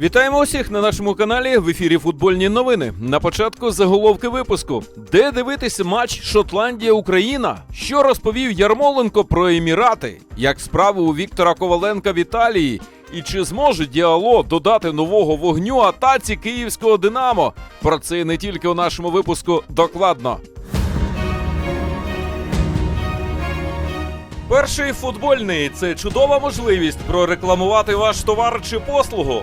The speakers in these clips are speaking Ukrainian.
Вітаємо усіх на нашому каналі в ефірі Футбольні новини. На початку заголовки випуску. Де дивитися матч Шотландія-Україна? Що розповів Ярмоленко про Емірати? Як справи у Віктора Коваленка в Італії? І чи зможе діало додати нового вогню атаці київського Динамо? Про це не тільки у нашому випуску докладно. Перший футбольний це чудова можливість прорекламувати ваш товар чи послугу.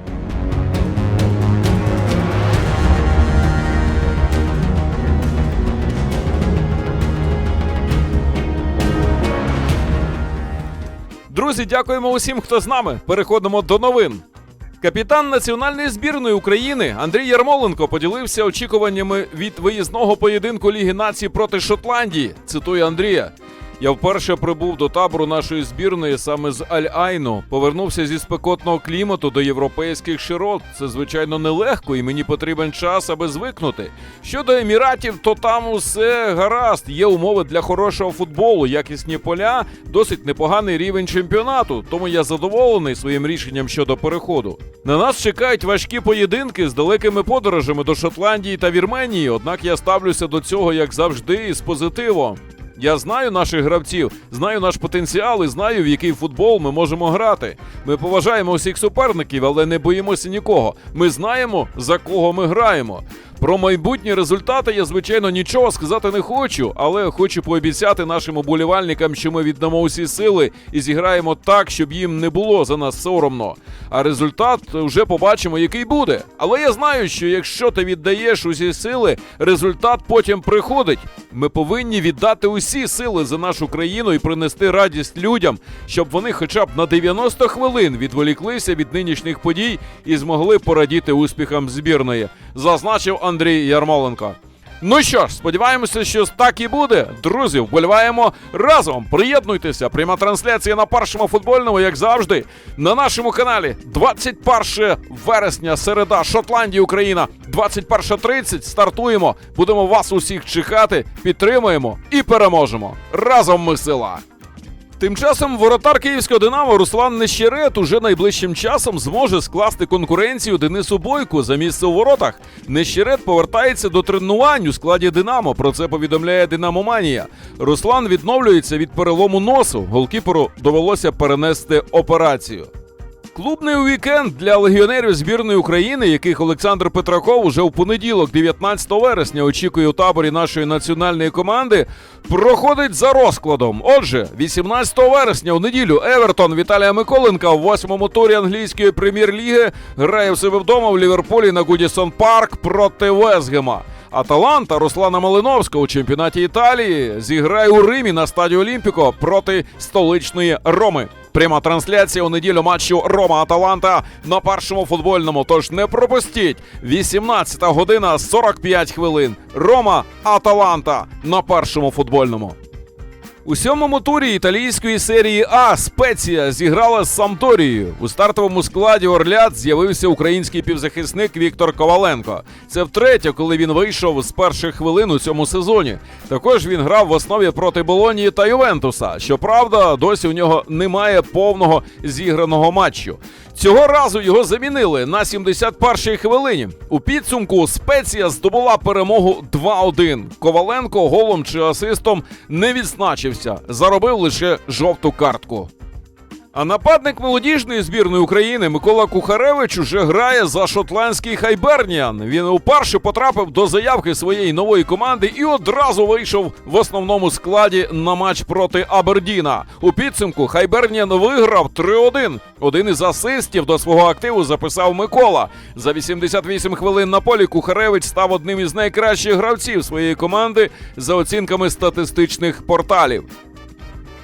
Друзі, дякуємо усім, хто з нами. Переходимо до новин. Капітан національної збірної України Андрій Ярмоленко поділився очікуваннями від виїзного поєдинку Ліги націй проти Шотландії. Цитую Андрія. Я вперше прибув до табору нашої збірної саме з Аль-Айну. Повернувся зі спекотного клімату до європейських широт. Це звичайно нелегко, і мені потрібен час, аби звикнути. Щодо еміратів, то там усе гаразд. Є умови для хорошого футболу, якісні поля, досить непоганий рівень чемпіонату. Тому я задоволений своїм рішенням щодо переходу. На нас чекають важкі поєдинки з далекими подорожами до Шотландії та Вірменії. Однак я ставлюся до цього як завжди з позитивом. Я знаю наших гравців, знаю наш потенціал і знаю, в який футбол ми можемо грати. Ми поважаємо усіх суперників, але не боїмося нікого. Ми знаємо, за кого ми граємо. Про майбутні результати я, звичайно, нічого сказати не хочу, але хочу пообіцяти нашим уболівальникам, що ми віддамо усі сили і зіграємо так, щоб їм не було за нас соромно. А результат вже побачимо, який буде. Але я знаю, що якщо ти віддаєш усі сили, результат потім приходить. Ми повинні віддати усі сили за нашу країну і принести радість людям, щоб вони хоча б на 90 хвилин відволіклися від нинішніх подій і змогли порадіти успіхам збірної, зазначив Андрій Ярмоленко. Ну що ж, сподіваємося, що так і буде. Друзі, вболіваємо разом. Приєднуйтеся. Пряма трансляція на першому футбольному, як завжди, на нашому каналі. 21 вересня, середа, Шотландія, Україна. 21.30 стартуємо. Будемо вас усіх чекати, підтримуємо і переможемо. Разом ми сила. Тим часом воротар київського Динамо Руслан Нещерет уже найближчим часом зможе скласти конкуренцію Денису Бойку за місце у воротах. Нещерет повертається до тренувань у складі Динамо. Про це повідомляє Динамоманія. Руслан відновлюється від перелому носу. Голкіперу довелося перенести операцію. Клубний вікенд для легіонерів збірної України, яких Олександр Петраков уже в понеділок, 19 вересня, очікує у таборі нашої національної команди, проходить за розкладом. Отже, 18 вересня у неділю Евертон Віталія Миколенка в восьмому турі англійської прем'єр-ліги грає в себе вдома в Ліверпулі на Гудісон Парк проти Везгема. Аталанта Руслана Малиновського у чемпіонаті Італії зіграє у Римі на стадіо Олімпіко проти столичної Роми. Пряма трансляція у неділю матчу Рома Аталанта на першому футбольному. Тож не пропустіть. 18 година 45 хвилин. Рома Аталанта на першому футбольному. У сьомому турі італійської серії А Спеція зіграла з Самторією. У стартовому складі Орлят з'явився український півзахисник Віктор Коваленко. Це втретє, коли він вийшов з перших хвилин у цьому сезоні. Також він грав в основі проти Болонії та Ювентуса. Щоправда, досі у нього немає повного зіграного матчу. Цього разу його замінили на 71-й хвилині. У підсумку спеція здобула перемогу 2-1. Коваленко голом чи асистом не відзначився, заробив лише жовту картку. А нападник молодіжної збірної України Микола Кухаревич уже грає за шотландський Хайберніан. Він уперше потрапив до заявки своєї нової команди і одразу вийшов в основному складі на матч проти Абердіна. У підсумку Хайберніан виграв 3-1. Один із асистів до свого активу записав Микола. За 88 хвилин на полі Кухаревич став одним із найкращих гравців своєї команди за оцінками статистичних порталів.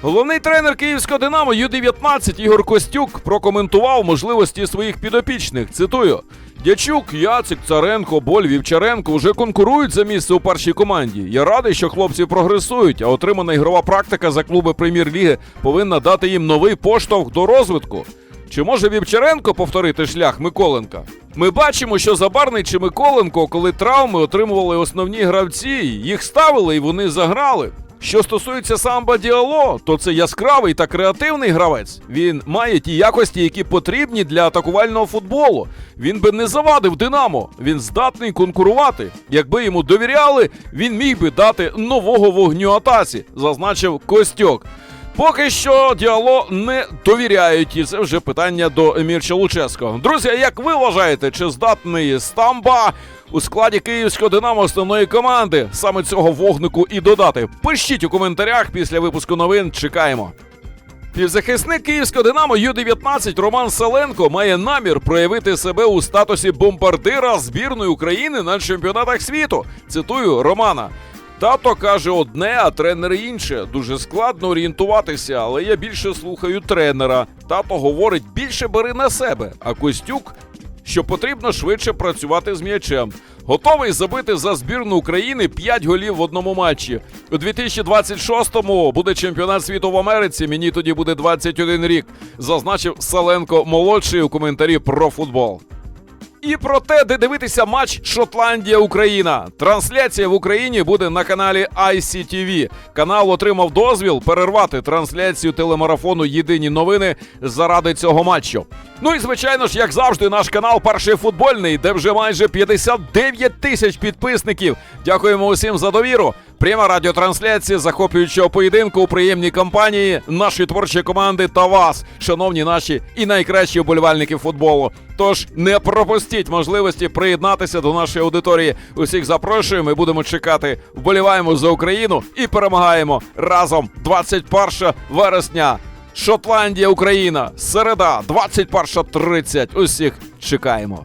Головний тренер київського Динамо Ю-19 Ігор Костюк прокоментував можливості своїх підопічних. Цитую: Дячук, Яцик, Царенко, Боль, Вівчаренко вже конкурують за місце у першій команді. Я радий, що хлопці прогресують, а отримана ігрова практика за клуби прем'єр-ліги повинна дати їм новий поштовх до розвитку. Чи може Вівчаренко повторити шлях Миколенка? Ми бачимо, що Забарний чи Миколенко, коли травми отримували основні гравці, їх ставили і вони заграли. Що стосується самба Діало, то це яскравий та креативний гравець. Він має ті якості, які потрібні для атакувального футболу. Він би не завадив Динамо. Він здатний конкурувати. Якби йому довіряли, він міг би дати нового вогню атаці, зазначив Костьок. Поки що діало не довіряють, і це вже питання до Емірча Луческо. Друзі, як ви вважаєте, чи здатний Стамба у складі київського Динамо основної команди саме цього вогнику і додати? Пишіть у коментарях після випуску новин. Чекаємо. Півзахисник київського Динамо Ю-19 Роман Саленко має намір проявити себе у статусі бомбардира збірної України на чемпіонатах світу. Цитую Романа. Тато каже одне, а тренер інше. Дуже складно орієнтуватися, але я більше слухаю тренера. Тато говорить, більше бери на себе. А Костюк, що потрібно швидше працювати з м'ячем. Готовий забити за збірну України 5 голів в одному матчі. У 2026-му буде чемпіонат світу в Америці. Мені тоді буде 21 рік. Зазначив Саленко молодший у коментарі про футбол. І про те, де дивитися матч Шотландія-Україна. Трансляція в Україні буде на каналі ICTV. Канал отримав дозвіл перервати трансляцію телемарафону Єдині новини заради цього матчу. Ну і звичайно ж, як завжди, наш канал Перший футбольний, де вже майже 59 тисяч підписників. Дякуємо усім за довіру. Пряма радіотрансляція захоплюючого поєдинку у приємній компанії нашої творчої команди та вас, шановні наші і найкращі вболівальники футболу. Тож не пропустіть можливості приєднатися до нашої аудиторії. Усіх запрошуємо. і будемо чекати. Вболіваємо за Україну і перемагаємо разом 21 вересня. Шотландія, Україна, середа, 21.30. Усіх чекаємо.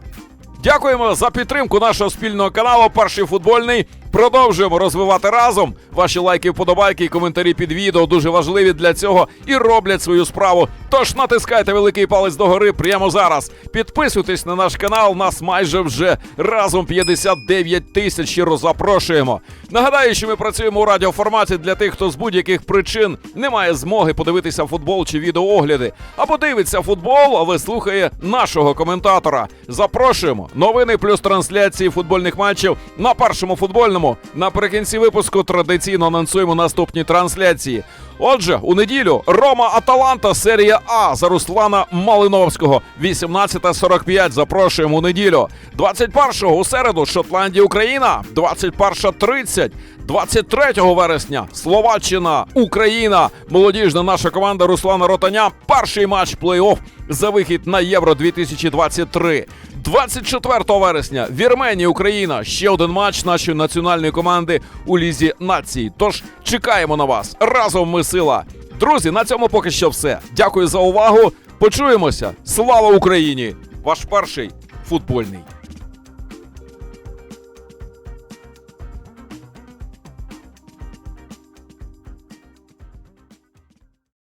Дякуємо за підтримку нашого спільного каналу. Перший футбольний. Продовжуємо розвивати разом. Ваші лайки, вподобайки і коментарі під відео дуже важливі для цього і роблять свою справу. Тож натискайте великий палець догори прямо зараз. Підписуйтесь на наш канал. Нас майже вже разом 59 тисяч. Щиро запрошуємо. Нагадаю, що ми працюємо у радіоформаті для тих, хто з будь-яких причин не має змоги подивитися футбол чи відеоогляди, або дивиться футбол, але слухає нашого коментатора. Запрошуємо новини плюс трансляції футбольних матчів на першому футбольному. Наприкінці випуску традиційно анонсуємо наступні трансляції. Отже, у неділю Рома Аталанта, серія А за Руслана Малиновського. 18.45. Запрошуємо у неділю. 21-го у середу Шотландія, Україна. 21.30. 23 вересня Словаччина, Україна, молодіжна наша команда Руслана Ротаня. Перший матч плей-офф за вихід на Євро 2023. 24 вересня Вірменія, Україна. Ще один матч нашої національної команди у лізі нації. Тож чекаємо на вас. Разом ми сила. Друзі, на цьому поки що все. Дякую за увагу. Почуємося. Слава Україні! Ваш перший футбольний.